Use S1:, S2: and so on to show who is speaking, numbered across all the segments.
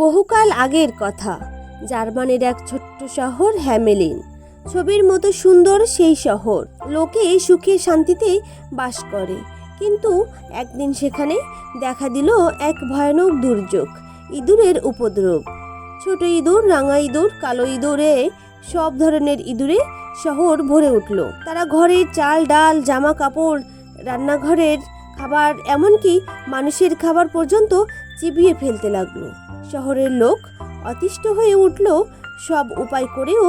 S1: বহুকাল আগের কথা, জার্মানির এক ছোট্ট শহর হ্যামেলিন। ছবির মতো সুন্দর সেই শহর। লোকে সুখে শান্তিতে বাস করে। কিন্তু একদিন সেখানে দেখা দিল এক ভয়ানক দুর্যোগ, ইঁদুরের উপদ্রব। ছোট ইঁদুর, রাঙা ইঁদুর, কালো ইঁদুরে, সব ধরনের ইঁদুরে শহর ভরে উঠল। তারা ঘরের চাল, ডাল জামা কাপড় রান্নাঘরের খাবার, এমনকি মানুষের খাবার পর্যন্ত চিবিয়ে ফেলতে লাগল। শহরের লোক অতিষ্ঠ হয়ে উঠল, সব উপায় করেও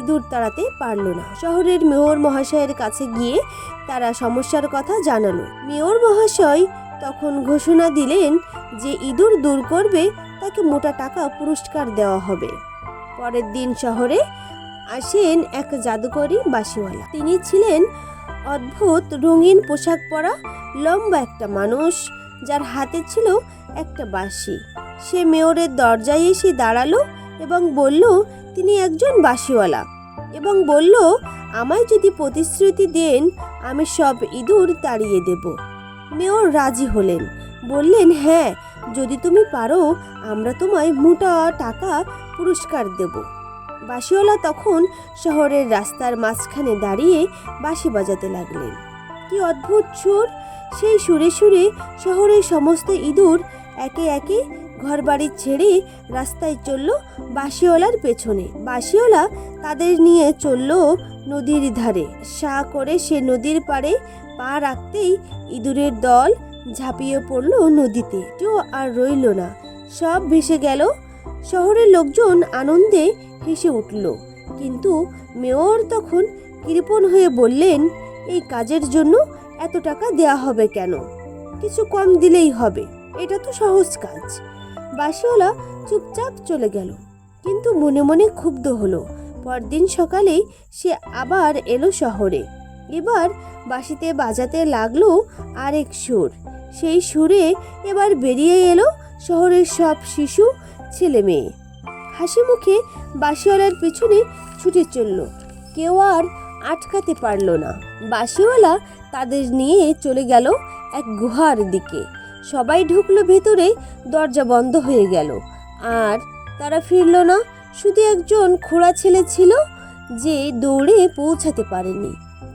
S1: ইঁদুর তাড়াতে পারল না। শহরের মেয়র মহাশয়ের কাছে গিয়ে তারা সমস্যার কথা জানালো। মেয়র মহাশয় তখন ঘোষণা দিলেন যে ইঁদুর দূর করবে, তাকে মোটা টাকা পুরস্কার দেওয়া হবে। পরের দিন শহরে আসেন এক জাদুকরী বাসিওয়ালা তিনি ছিলেন অদ্ভুত রঙিন পোশাক পরা, লম্বা একটা মানুষ, যার হাতে ছিল একটা বাঁশি। সে মেয়রের দরজায় এসে দাঁড়াল এবং বলল, তিনি একজন বাঁশিওয়ালা। এবং বলল, আমায় যদি প্রতিশ্রুতি দেন, আমি সব ইঁদুর তাড়িয়ে দেব। মেয়র রাজি হলেন। বললেন হ্যাঁ যদি তুমি পারো, আমরা তোমায় মোটা টাকা পুরস্কার দেব। বাঁশিওয়ালা তখন শহরের রাস্তার মাঝখানে দাঁড়িয়ে বাঁশি বাজাতে লাগলেন। কি অদ্ভুত সুর! সেই সুরে সুরে শহরের সমস্ত ইঁদুর একে একে ঘরবাড়ি ছেড়ে রাস্তায় চলল বাঁশিওয়ালার পেছনে। বাঁশিওয়ালা তাদের নিয়ে চলল নদীর ধারে। সা করে সে নদীর পাড়ে পা রাখতেই ইঁদুরের দল ঝাঁপিয়ে পড়ল নদীতে। কেউ আর রইল না। সব ভেসে গেল। শহরের লোকজন আনন্দে হেসে উঠল। কিন্তু মেয়র তখন কৃপণ হয়ে বললেন, এই কাজের জন্য এত টাকা দেয়া হবে কেন? কিছু কম দিলেই হবে। এটা তো সহজ কাজ। বাসিওয়ালা চুপচাপ চলে গেল। কিন্তু মনে মনে ক্ষুব্ধ হলো। পরদিন সকালেই সে আবার এলো শহরে। এবার বাঁশিতে বাজাতে লাগল আরেক সুর। সেই সুরে এবার বেরিয়ে এলো শহরের সব শিশু, ছেলে মেয়ে। হাসি মুখে বাঁশিওয়ালার পিছনে ছুটে চলল। কেউ আর আটকাতে পারল না। বাঁশিওয়ালা তাদের নিয়ে চলে গেল এক গুহার দিকে। সবাই ঢুকলো ভেতরে, দরজা বন্ধ হয়ে গেল। আর তারা ফিরল না, শুধু একজন খোড়া ছেলে ছিল যে দৌড়ে পৌঁছাতে পারেনি।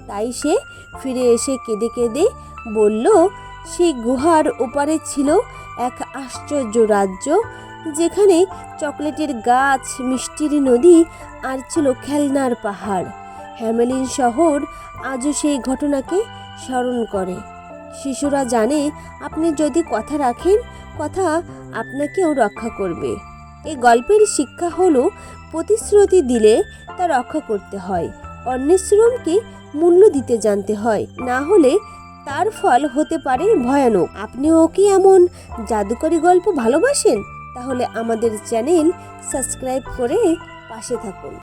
S1: তাই সে ফিরে এসে কেঁদে কেঁদে বলল সেই গুহার ওপারে ছিল এক আশ্চর্য রাজ্য, যেখানে চকলেটের গাছ, মিষ্টির নদী আর ছিল খেলনার পাহাড়। হ্যামেলিন শহর আজও সেই ঘটনাকে স্মরণ করে। শিশুরা জানে আপনি যদি কথা রাখেন, কথা আপনাকেও রক্ষা করবে। এই গল্পের শিক্ষা হলো প্রতিশ্রুতি দিলে তা রক্ষা করতে হয়, অন্যের শ্রমকে মূল্য দিতে জানতে হয়, না হলে তার ফল হতে পারে ভয়ানক। আপনিও কি এমন জাদুকরি গল্প ভালোবাসেন? তাহলে আমাদের চ্যানেল সাবস্ক্রাইব করে পাশে থাকুন।